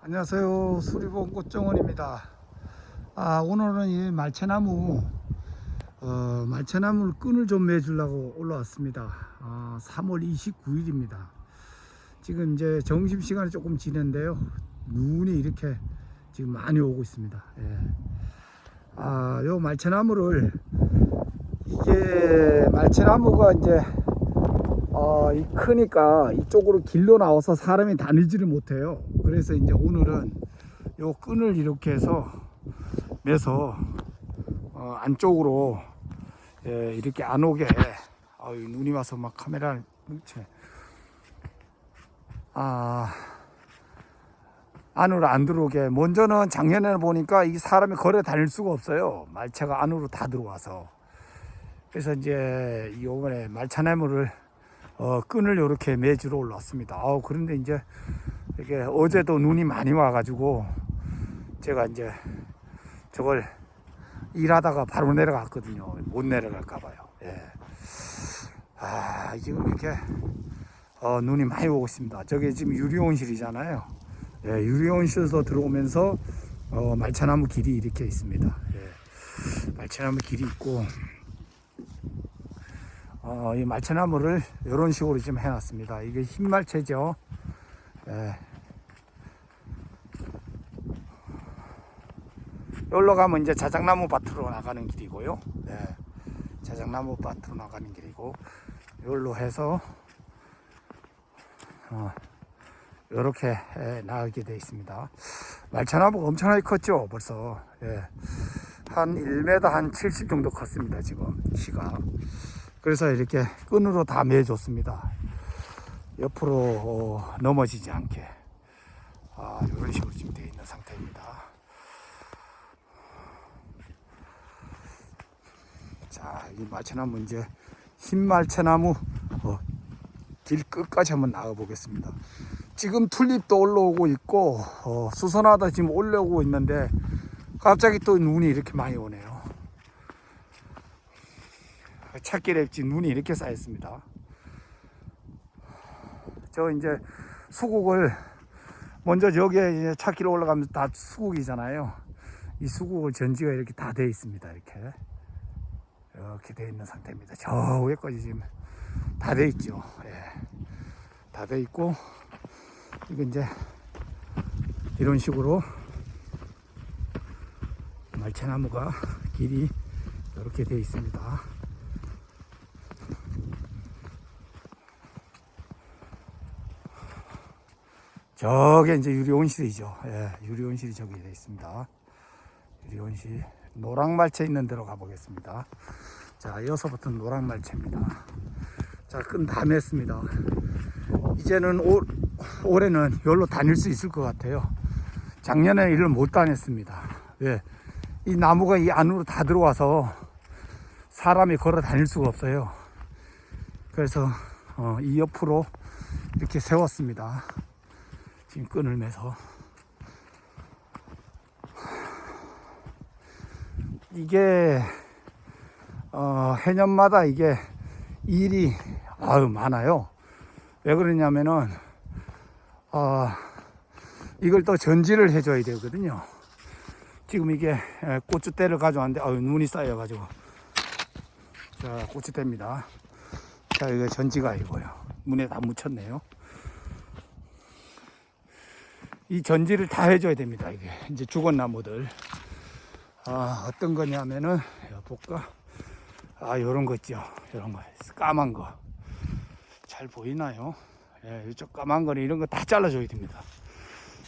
안녕하세요. 수리봉 꽃정원입니다. 아, 오늘은 이 말채나무, 어, 말채나무를 끈을 좀 매주려고 올라왔습니다. 아, 3월 29일입니다. 지금 이제 점심시간이 조금 지는데요. 눈이 이렇게 지금 많이 오고 있습니다. 예. 아, 요 말채나무를, 이게 말채나무가 이제 어, 이 크니까 이쪽으로 길로 나와서 사람이 다니지를 못해요. 그래서 이제 오늘은 요 끈을 이렇게 해서 매서 어, 안쪽으로 예, 이렇게 안 오게 아유, 눈이 와서 막 카메라를. 아 안으로 안 들어오게 먼저는 작년에는 보니까 이 사람이 걸어 다닐 수가 없어요 말차가 안으로 다 들어와서 그래서 이제 이번에 말차 나무를 어, 끈을 이렇게 매주로 올랐습니다. 아 그런데 이제 이게 어제도 눈이 많이 와가지고 제가 이제 저걸 일하다가 바로 내려갔거든요. 못 내려갈까봐요. 예. 아 지금 이렇게 어, 눈이 많이 오고 있습니다. 저게 지금 유리온실이잖아요. 예, 유리온실에서 들어오면서 어, 말차나무 길이 이렇게 있습니다. 예. 말차나무 길이 있고 어, 이 말채나무를 이런 식으로 지금 해놨습니다. 이게 흰말채죠. 예. 여기로 가면 이제 자작나무 밭으로 나가는 길이고요. 예. 자작나무 밭으로 나가는 길이고, 여기로 해서, 어, 이렇게 예, 나가게 되어 있습니다. 말차나무가 엄청나게 컸죠, 벌써. 예. 한 1m 한 70 정도 컸습니다, 지금, 키가. 그래서 이렇게 끈으로 다 매줬습니다. 옆으로 어, 넘어지지 않게 아, 이런 식으로 지금 되어 있는 상태입니다. 자, 이 마차나무 이제 흰 말차나무 어, 길 끝까지 한번 나가 보겠습니다. 지금 튤립도 올라오고 있고 어, 수선화도 지금 올라오고 있는데 갑자기 또 눈이 이렇게 많이 오네요. 찾길 앱지 눈이 이렇게 쌓였습니다. 저 이제 수국을 먼저 이제 찾기로 올라가면서 다 수국이잖아요. 이 수국을 전지가 이렇게 다돼 있습니다. 이렇게 이렇게 돼 있는 상태입니다. 저 위에까지 지금 다돼 있죠. 예. 다돼 있고 이거 이제 이런 식으로 말채나무가 길이 이렇게 돼 있습니다. 저게 이제 유리온실이죠. 예, 유리온실이 저기 되어 있습니다. 유리온실. 노랑말채 있는 데로 가보겠습니다. 자, 여기서부터 노랑말채입니다. 자, 끈 다 맸습니다. 이제는 올, 올해는 여기로 다닐 수 있을 것 같아요. 작년에 이를 못 다녔습니다. 왜? 이 나무가 이 안으로 다 들어와서 사람이 걸어 다닐 수가 없어요. 그래서 어, 이 옆으로 이렇게 세웠습니다. 지금 끈을 매서 이게 어, 해년마다 이게 일이 아유 많아요. 왜 그러냐면은 어, 이걸 또 전지를 해줘야 되거든요. 지금 이게 에, 고추대를 가져왔는데 아유 눈이 쌓여가지고 자 고추대입니다. 자 이게 전지가 이거요. 문에 다 묻혔네요. 이 전지를 다 해줘야 됩니다. 이게 이제 죽은 나무들. 아, 어떤 거냐면은, 야, 볼까? 아, 요런 거 있죠. 요런 거. 까만 거. 잘 보이나요? 예, 이쪽 까만 거는 이런 거 다 잘라줘야 됩니다.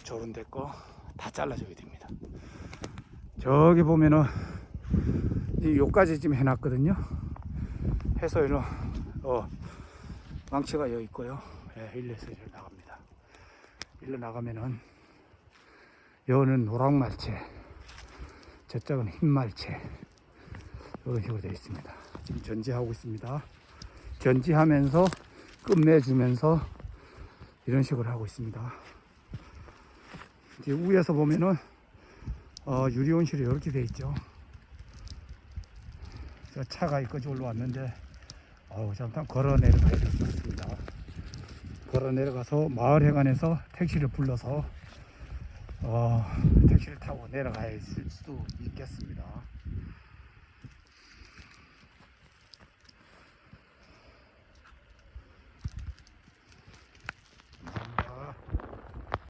저런 데 거 다 잘라줘야 됩니다. 저기 보면은, 이 요까지 지금 해놨거든요. 해서 일로, 어, 망치가 여기 있고요. 예, 일레서 이리 나갑니다. 일로 나가면은 여는 노랑말채 저쪽은 흰말채 이런 식으로 되어 있습니다. 지금 전지하고 있습니다. 전지하면서 끝내주면서 이런 식으로 하고 있습니다. 이제 위에서 보면은 어, 유리온실이 이렇게 되어 있죠. 저 차가 여기까지 올라왔는데 어우 잠깐 걸어 내려가야 될것 같습니다 걸어 내려가서 마을회관에서 택시를 불러서 어, 택시를 타고 내려가야 할 수도 있겠습니다.